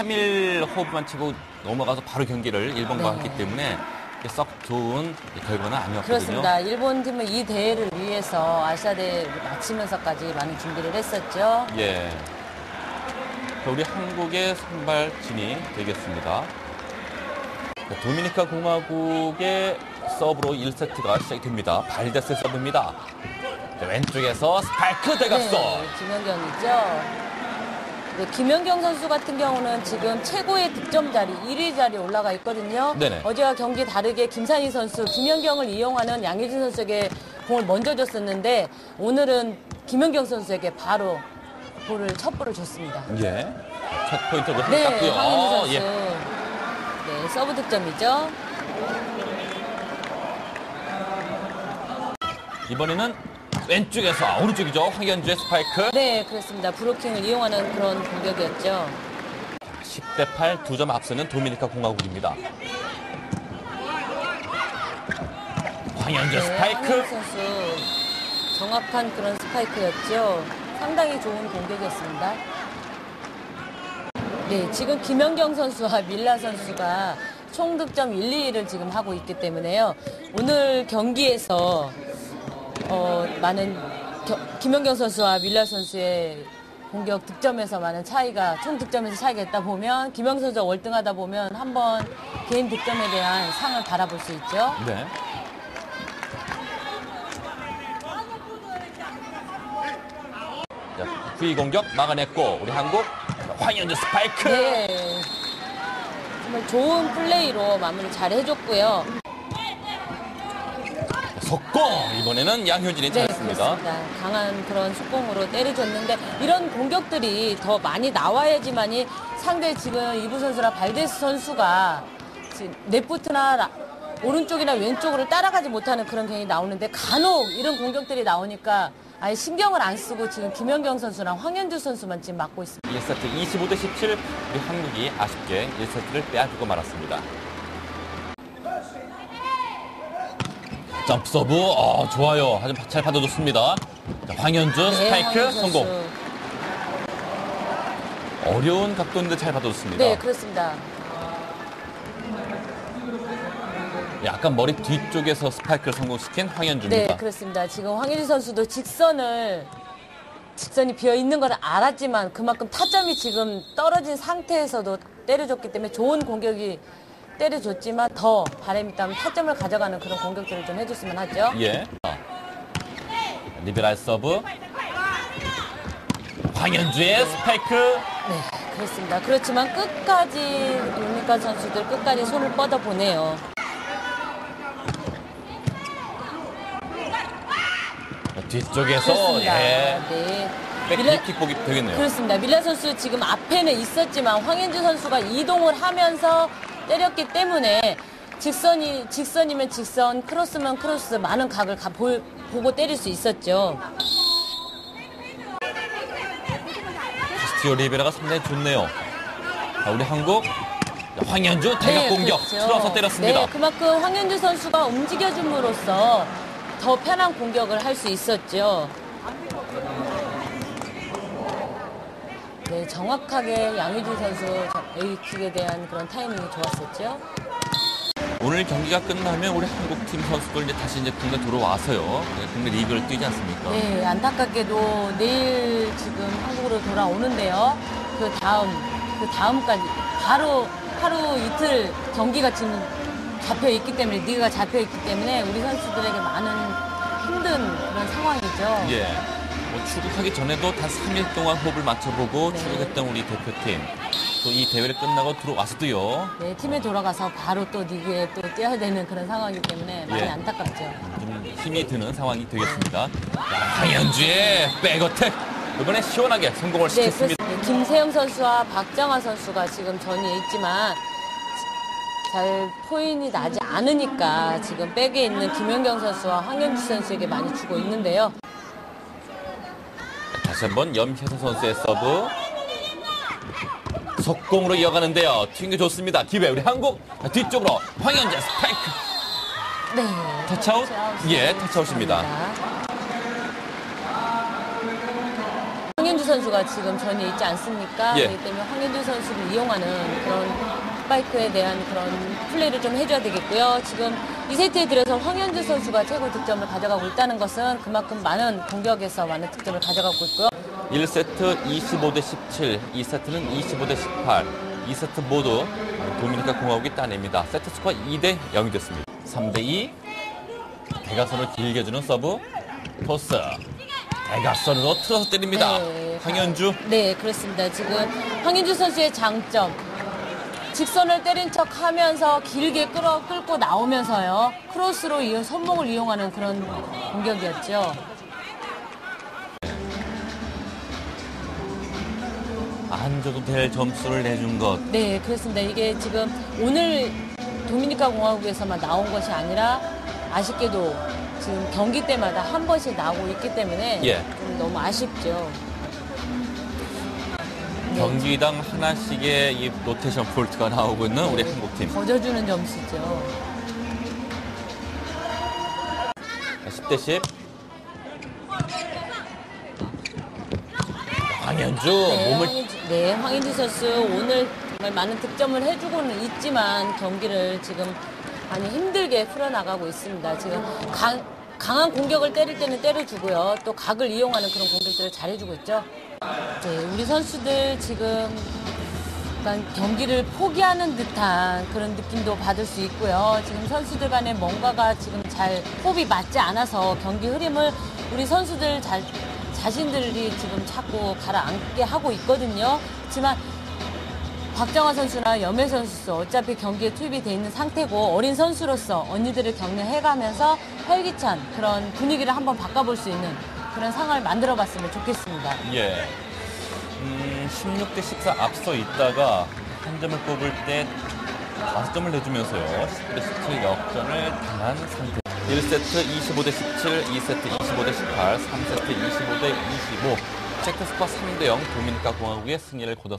3일 호흡만 치고 넘어가서 바로 경기를 일본과 네. 했기 때문에 썩 좋은 결과는 아니었거든요. 그렇습니다. 일본 팀은 이 대회를 위해서 아시아 대회를 마치면서까지 많은 준비를 했었죠. 예. 자, 우리 한국의 선발진이 되겠습니다. 자, 도미니카 공화국의 서브로 1세트가 시작이 됩니다. 발데스 서브입니다. 자, 왼쪽에서 스파이크 대각선. 네, 김연경이죠. 네, 김연경 선수 같은 경우는 지금 최고의 득점 자리 1위 자리에 올라가 있거든요. 네네. 어제와 경기 다르게 김산희 선수, 김연경을 이용하는 양효진 선수에게 공을 먼저 줬었는데 오늘은 김연경 선수에게 바로 볼을 첫 볼을 줬습니다. 예. 첫 포인트로 네, 땄고요. 어, 선수. 예. 네, 서브 득점이죠. 이번에는 왼쪽에서 아, 오른쪽이죠. 황현주의 스파이크. 네, 그렇습니다. 브로킹을 이용하는 그런 공격이었죠. 10대 8 두 점 앞서는 도미니카 공화국입니다. 황현주 네, 스파이크. 선수 정확한 그런 스파이크였죠. 상당히 좋은 공격이었습니다. 네, 지금 김연경 선수와 밀라 선수가 총 득점 1, 2위를 지금 하고 있기 때문에요. 오늘 경기에서 어, 많은 겨- 김연경 선수와 밀라 선수의 공격 득점에서 많은 차이가 총 득점에서 차이가 있다 보면 김연경 선수가 월등하다 보면 한번 개인 득점에 대한 상을 바라볼 수 있죠. 네. 자, 후위 공격 막아냈고 우리 한국 황현주 스파이크. 네. 정말 좋은 플레이로 마무리 잘 해줬고요. 속공 이번에는 양효진이 네, 잘했습니다. 그렇습니다. 강한 그런 속공으로 때려줬는데 이런 공격들이 더 많이 나와야지만이 상대 지금 이부 선수나 발데스 선수가 지금 라- 오른쪽이나 왼쪽으로 따라가지 못하는 그런 경향이 나오는데 간혹 이런 공격들이 나오니까 아예 신경을 안 쓰고 지금 김연경 선수랑 황현주 선수만 지금 맡고 있습니다. 1세트 25대 17 우리 한국이 아쉽게 1세트를 빼앗기고 말았습니다. 점프 서브 어, 좋아요. 아주 잘 받아줬습니다. 자, 황현주 스파이크 네, 황현주 성공. 어려운 각도인데 잘 받아줬습니다. 네, 그렇습니다. 약간 머리 뒤쪽에서 스파이크를 성공시킨 황현주입니다. 네, 그렇습니다. 지금 황현주 선수도 직선을 직선이 비어 있는 걸 알았지만 그만큼 타점이 지금 떨어진 상태에서도 때려줬기 때문에 좋은 공격이 때려줬지만 더 바람이 있다면 타점을 가져가는 그런 공격들을 좀 해줬으면 하죠. 예. 아. 리베랄 서브. 황현주의 스파이크. 네, 그렇습니다. 그렇지만 끝까지 유니카 선수들 끝까지 손을 뻗어 보네요. 뒤쪽에서 그렇습니다. 예. 네. 밀라- 백킥 보기 되겠네요. 그렇습니다. 밀라 선수 지금 앞에는 있었지만 황현주 선수가 이동을 하면서 때렸기 때문에 직선이 직선이면 직선, 크로스면 크로스 많은 각을 가- 볼- 보고 때릴 수 있었죠. 스티오 리베라가 상당히 좋네요. 자, 우리 한국 황현주 대각 공격 그렇죠. 틀어서 때렸습니다. 네, 그만큼 황현주 선수가 움직여줌으로써 더 편한 공격을 할 수 있었죠. 네, 정확하게 양의지 선수 A킥에 대한 그런 타이밍이 좋았었죠. 오늘 경기가 끝나면 우리 한국 팀 선수들 이제 다시 이제 국내 들어와서요. 네, 국내 리그를 뛰지 않습니까? 네, 안타깝게도 내일 지금 한국으로 돌아오는데요. 그 다음, 그 다음까지 바로 하루 이틀 경기가 지금 잡혀 있기 때문에 리그가 잡혀 있기 때문에 우리 선수들에게 많은 힘든 그런 상황이죠. 예. 뭐 출국하기 전에도 단 3일 동안 호흡을 맞춰보고 네. 출국했던 우리 대표팀. 또 이 대회를 끝나고 들어와서도요. 네, 팀에 돌아가서 바로 또 리그에 또 뛰어야 되는 그런 상황이기 때문에 많이 예. 안타깝죠. 좀 힘이 드는 상황이 되겠습니다. 자, 황현주의 백어택. 이번에 시원하게 성공을 네, 시켰습니다. 그렇습니다. 김세영 선수와 박정아 선수가 지금 전위에 있지만 잘 포인이 나지 않으니까 지금 백에 있는 김연경 선수와 황현주 선수에게 많이 주고 있는데요. 다시 한번 염혜선 선수의 서브. 속공으로 이어가는데요. 튕겨 좋습니다. 기회 우리 한국 뒤쪽으로 황현재 스파이크. 네. 터치아웃? 예, 터치아웃입니다. 황현주 선수가 지금 전에 있지 않습니까? 예. 그렇기 때문에 황현주 선수를 이용하는 그런 스파이크에 대한 그런 플레이를 좀 해줘야 되겠고요. 지금 2세트에 들어서 황현주 선수가 최고 득점을 가져가고 있다는 것은 그만큼 많은 공격에서 많은 득점을 가져가고 있고요. 1세트 25대 17, 2세트는 25대 18. 2세트 모두 도미니카 공화국이 따냅니다. 세트 스코어 2대 0이 됐습니다. 3대 2. 대각선을 길게 주는 서브. 토스. 대각선으로 틀어서 때립니다. 네. 황현주. 네, 그렇습니다. 지금 황인주 선수의 장점. 직선을 때린 척 하면서 길게 끌어, 끌고 나오면서요. 크로스로 이어 손목을 이용하는 그런 공격이었죠. 안 줘도 될 점수를 내준 것. 네, 그렇습니다. 이게 지금 오늘 도미니카 공화국에서만 나온 것이 아니라 아쉽게도 지금 경기 때마다 한 번씩 나오고 있기 때문에 예. 좀 너무 아쉽죠. 네. 경기당 하나씩의 이 로테이션 폴트가 나오고 있는 우리 한국팀. 거저주는 점수죠. 10대 10. 황현주 네, 몸을 황인주, 네, 황인주 선수 오늘 정말 많은 득점을 해주고는 있지만 경기를 지금 많이 힘들게 풀어나가고 있습니다. 지금 강, 강한 공격을 때릴 때는 때려주고요. 또 각을 이용하는 그런 공격들을 잘해주고 있죠. 네, 우리 선수들 지금 약간 경기를 포기하는 듯한 그런 느낌도 받을 수 있고요. 지금 선수들 간에 뭔가가 지금 잘 호흡이 맞지 않아서 경기 흐름을 우리 선수들 자, 자신들이 지금 자꾸 가라앉게 하고 있거든요. 그렇지만 박정화 선수나 염혜 선수 어차피 경기에 투입이 돼 있는 상태고 어린 선수로서 언니들을 격려해가면서 활기찬 그런 분위기를 한번 바꿔볼 수 있는 그런 상황을 만들어 봤으면 좋겠습니다. 예. 음, 16대 14 앞서 있다가 한 점을 뽑을 때 다섯 점을 내주면서요. 10대 17 역전을 당한 상태. 1세트 25대 17, 2세트 25대 18, 3세트 25대 25. 세트 스코어 3대 0 도미니카 공화국의 승리를 거뒀습니다.